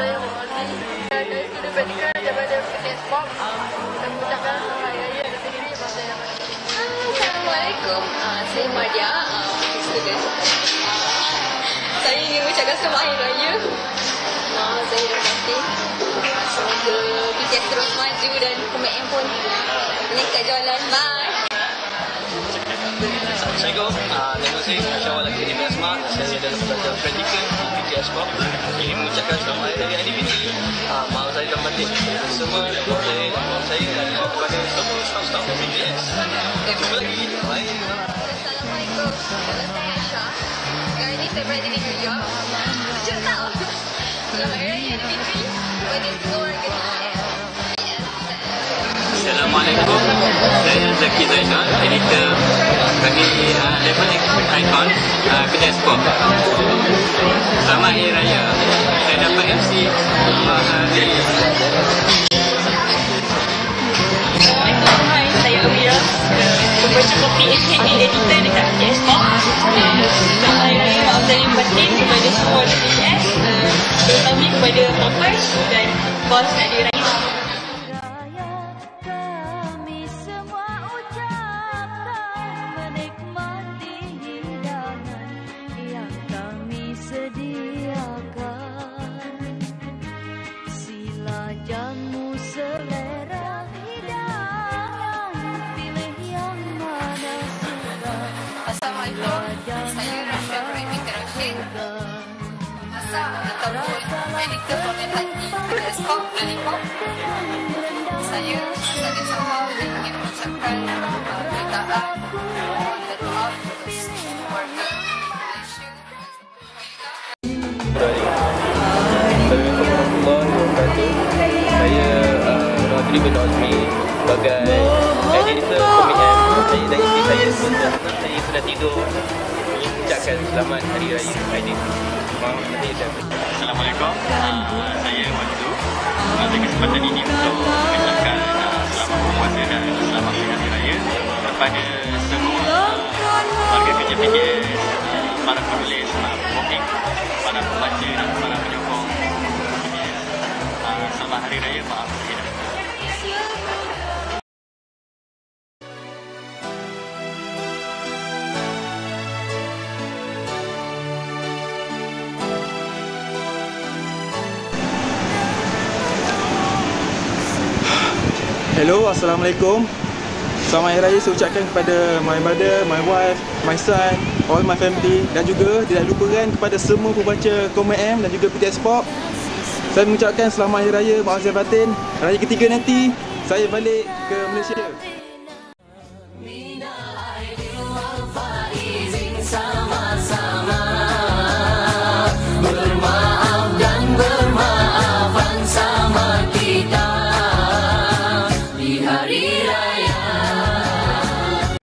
saya Muhammad Dari student medical daripada PT Sport Dan mengucapkan selamat hari raya dan sendiri masa yang Assalamualaikum. Saya Maria, uh, student. Uh, saya ingin mengucapkan selamat hari raya. Saya kasih. Semoga BTS terus maju dan pemain pun meningkat jualan. Bye. Assalamualaikum. Uh, nama saya Syawal Lagi Ibn Asma. Saya adalah pelajar practical di PTS Corp. Ingin mengucapkan selamat hari raya Aidilfitri. Uh, maaf saya dan batin. Semua maaf saya, maaf saya dan kepada semua staff-staff PTS. Jumpa lagi. Bye. Assalamualaikum. Nama saya Aisyah. Sekarang ni saya berada di New York. Sejak tahu. Selamat hari raya Aidilfitri kepada semua warga BTS. Assalamualaikum. Saya Zaki Zainal, editor bagi level icon uh, kedai sport. Selamat Hari Raya. Saya dapat MC uh, hari Assalamualaikum, hai, saya Amira Pembaca kopi SKD editor dekat Hari Raya Maaf Zahir Batin kepada semua uh, Terutama kepada Poppers dan bos Hari Lollipop. Saya Sadin Sawal dan ingin mengucapkan permintaan mohon dan maaf kepada semua warga Malaysia. Assalamualaikum warahmatullahi wabarakatuh. Saya uh, Rodri bin Azmi sebagai editor. Saya dan isteri saya sebentar saya sudah tidur. Ingin ucapkan selamat Hari Raya Aidilfitri. Maaf dan batin. Assalamualaikum. Uh, saya. Uh, Ambil kesempatan ini untuk mengucapkan uh, selamat berpuasa dan selamat hari raya kepada semua uh, warga kerja PKS, Hello, Assalamualaikum. Selamat Hari Raya saya ucapkan kepada my mother, my wife, my son, all my family dan juga tidak lupakan kepada semua pembaca Komen M dan juga PTS Pop. Saya mengucapkan selamat Hari Raya, maaf saya batin. Raya ketiga nanti, saya balik ke Malaysia.